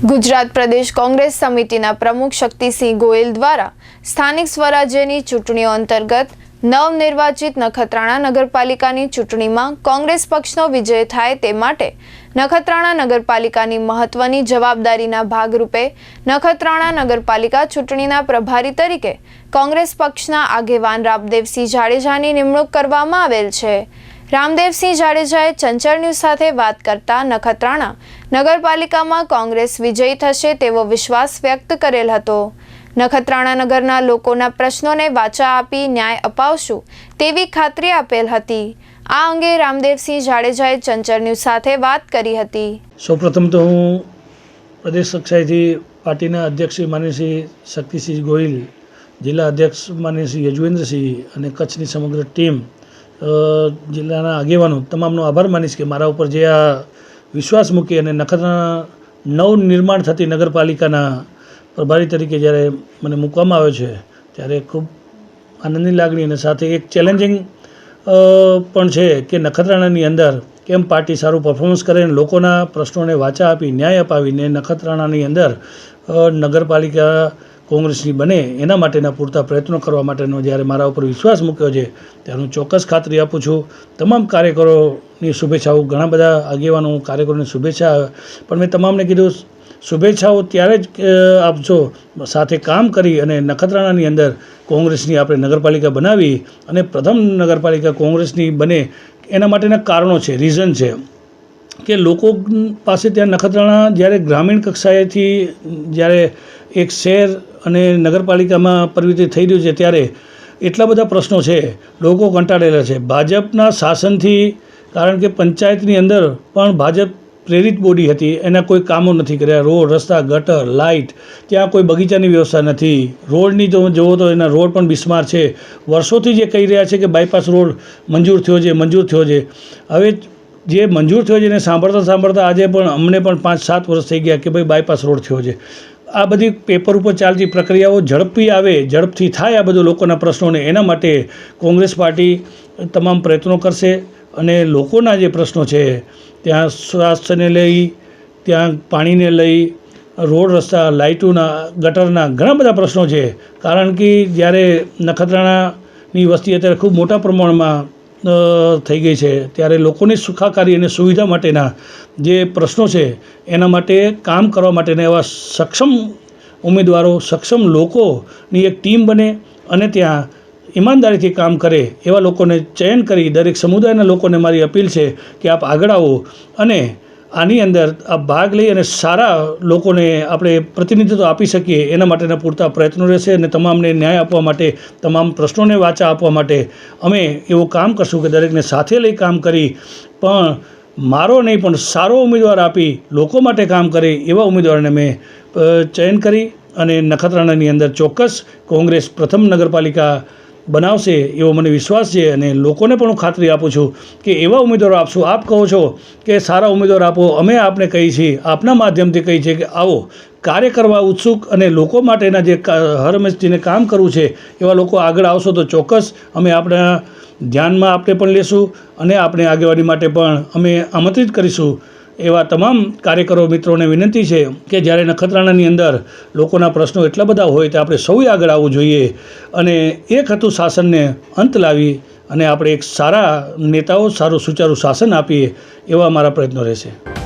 ગુજરાત પ્રદેશ કોંગ્રેસ સમિતિના પ્રમુખ શક્તિસિંહ ગોયલ દ્વારા સ્થાનિક સ્વરાજ્યની ચૂંટણીઓ અંતર્ગત નવનિર્વાચિત નખત્રાણા નગરપાલિકાની ચૂંટણીમાં કોંગ્રેસ પક્ષનો વિજય થાય તે માટે નખત્રાણા નગરપાલિકાની મહત્વની જવાબદારીના ભાગરૂપે નખત્રાણા નગરપાલિકા ચૂંટણીના પ્રભારી તરીકે કોંગ્રેસ પક્ષના આગેવાન રામદેવસિંહ જાડેજાની નિમણૂક કરવામાં આવેલ છે. રામદેવસિંહ જાડેજાએ ચંચળ ન્યૂઝ સાથે વાત કરતા નખત્રાણા નગરપાલિકામાં કોંગ્રેસ વિજયી થશે તેવો વિશ્વાસ વ્યક્ત કરેલ હતો. નખત્રાણા નગરના લોકોના પ્રશ્નોને વાચા આપી ન્યાય અપાવશું તેવી ખાતરી આપેલ હતી. આ અંગે રામદેવસિંહ જાડેજાએ ચંચળ ન્યૂઝ સાથે વાત કરી હતી. સૌપ્રથમ તો હું પ્રદેશ કક્ષાએથી પાર્ટીના અધ્યક્ષ શ્રી માન્ય શક્તિસિંહ ગોહિલ, જિલ્લા અધ્યક્ષ શ્રી યજુવેન્દ્રસિંહ અને કચ્છની સમગ્ર ટીમ જિલ્લાના આગેવાનો, તમામનો આભાર માનીશ કે મારા ઉપર જે આ વિશ્વાસ મૂકી અને નખત્રાણા નવનિર્માણ થતી નગરપાલિકાના પ્રભારી તરીકે જ્યારે મને મૂકવામાં આવ્યો છે, ત્યારે ખૂબ આનંદની લાગણી અને સાથે એક ચેલેન્જિંગ પણ છે કે નખત્રાણાની અંદર કેમ પાર્ટી સારું પરફોર્મન્સ કરે અને લોકોના પ્રશ્નોને વાચા આપી, ન્યાય અપાવીને નખત્રાણાની અંદર નગરપાલિકા કોંગ્રેસની બને એના માટેના પૂરતા પ્રયત્નો કરવા માટેનો જ્યારે મારા ઉપર વિશ્વાસ મૂક્યો છે, ત્યારે હું ચોક્કસ ખાતરી આપું છું. તમામ કાર્યકરોની શુભેચ્છાઓ, ઘણા બધા આગેવાનો કાર્યકરોની શુભેચ્છા, પણ મેં તમામને કીધું, શુભેચ્છાઓ ત્યારે જ આપજો સાથે કામ કરી અને નખત્રાણાની અંદર કોંગ્રેસની આપણે નગરપાલિકા બનાવી અને પ્રથમ નગરપાલિકા કોંગ્રેસની બને એના માટેના કારણો છે રીઝન છે. કે લોકો પાસે ત્યાં નખત્રાણા જ્યારે ગ્રામીણ કક્ષાએથી જ્યારે એક શહેર અને નગરપાલિકામાં પરિવર્તિત થઈ રહ્યું છે ત્યારે એટલા બધા પ્રશ્નો છે, લોકો કંટાળેલા છે. ભાજપના શાસનથી, કારણ કે પંચાયતની અંદર પણ ભાજપ પ્રેરિત બોડી હતી, એના કોઈ કામો નથી કર્યા. રોડ, રસ્તા, ગટર, લાઇટ, ત્યાં કોઈ બગીચાની વ્યવસ્થા નથી. રોડની તો જુઓ તો એના રોડ પણ બિસ્માર છે. વર્ષોથી જે કહી રહ્યા છે કે બાયપાસ રોડ મંજૂર થયો છે, મંજૂર થયો છે. હવે જે મંજૂર થયો છે એને સાંભળતા સાંભળતા આજે પણ અમને પણ પાંચ સાત વર્ષ થઈ ગયા કે ભાઈ બાયપાસ રોડ થયો છે. આ બધી પેપર ઉપર ચાલતી પ્રક્રિયાઓ ઝડપી આવે, ઝડપથી થાય આ બધું લોકોના પ્રશ્નોને, એના માટે કોંગ્રેસ પાર્ટી તમામ પ્રયત્નો કરશે અને લોકોના જે પ્રશ્નો છે, ત્યાં સ્વાસ્થ્યને લઈ, ત્યાં પાણીને લઈ, રોડ રસ્તા, લાઇટોના, ગટરના ઘણા બધા પ્રશ્નો છે. કારણ કે જ્યારે નખત્રાણાની વસ્તી અત્યારે ખૂબ મોટા પ્રમાણમાં થઈ ગઈ છે. ત્યારે લોકોની સુખાકારી અને સુવિધા માટેના જે પ્રશ્નો છે, એના માટે કામ કરવા માટેના એવા સક્ષમ ઉમેદવારો, સક્ષમ લોકોની એક ટીમ બને અને ત્યાં ઈમાનદારીથી કામ કરે એવા લોકોને ચયન કરી દરેક સમુદાયના લોકોને મારી અપીલ છે કે આપ આગળ આવો અને આની અંદર આ ભાગ લઈ અને સારા લોકોને આપણે પ્રતિનિધિત્વ આપી શકીએ એના માટેના પૂરતા પ્રયત્નો રહેશે અને તમામને ન્યાય આપવા માટે, તમામ પ્રશ્નોને વાચા આપવા માટે અમે એવું કામ કરશું કે દરેકને સાથે લઈ કામ કરી, પણ મારો નહીં, પણ સારો ઉમેદવાર આપી લોકો માટે કામ કરે એવા ઉમેદવારને મેં ચયન કરી અને નખત્રાણાની અંદર ચોક્કસ કોંગ્રેસ પ્રથમ નગરપાલિકા બનાવશે એવો મને વિશ્વાસ છે અને લોકોને પણ હું ખાતરી આપું છું કે એવા ઉમેદવારો આપશું આપ કહો છો કે સારા ઉમેદવાર આપો, અમે આપને કહીએ છીએ, આપના માધ્યમથી કહીએ છીએ કે આવો, કાર્ય કરવા ઉત્સુક અને લોકો માટેના જે કા- હર હંમેશ જેને કામ કરવું છે, એવા લોકો આગળ આવશો તો ચોક્કસ અમે આપણા ધ્યાનમાં આપણે પણ લેશું અને આપણે આગેવાની માટે પણ અમે આમંત્રિત કરીશું. એવા તમામ કાર્યકરો મિત્રોને વિનંતી છે કે જ્યારે નખત્રાણાની અંદર લોકોના પ્રશ્નો એટલા બધા હોય તો આપણે સૌએ આગળ આવવું જોઈએ અને એક હતું શાસનને અંત લાવી અને આપણે એક સારા નેતાઓ, સારું સુચારું શાસન આપીએ એવા મારા પ્રયત્નો રહેશે.